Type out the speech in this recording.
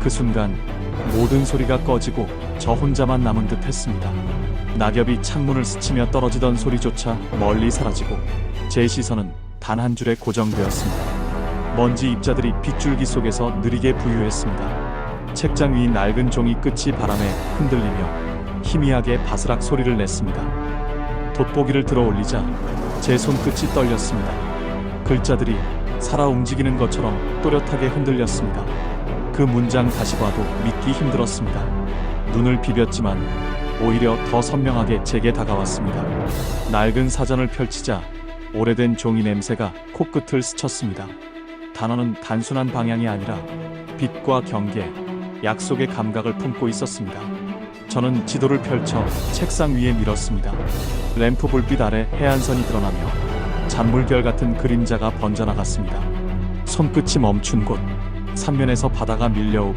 그 순간 모든 소리가 꺼지고 저 혼자만 남은 듯 했습니다. 낙엽이 창문을 스치며 떨어지던 소리조차 멀리 사라지고 제 시선은 단 한 줄에 고정되었습니다. 먼지 입자들이 빗줄기 속에서 느리게 부유했습니다. 책장 위 낡은 종이 끝이 바람에 흔들리며 희미하게 바스락 소리를 냈습니다. 돋보기를 들어 올리자 제 손끝이 떨렸습니다. 글자들이 살아 움직이는 것처럼 또렷하게 흔들렸습니다. 그 문장 다시 봐도 믿기 힘들었습니다. 눈을 비볐지만 오히려 더 선명하게 제게 다가왔습니다. 낡은 사전을 펼치자 오래된 종이 냄새가 코끝을 스쳤습니다. 단어는 단순한 방향이 아니라 빛과 경계, 약속의 감각을 품고 있었습니다. 저는 지도를 펼쳐 책상 위에 밀었습니다. 램프 불빛 아래 해안선이 드러나며 잔물결 같은 그림자가 번져나갔습니다. 손끝이 멈춘 곳, 삼면에서 바다가 밀려오고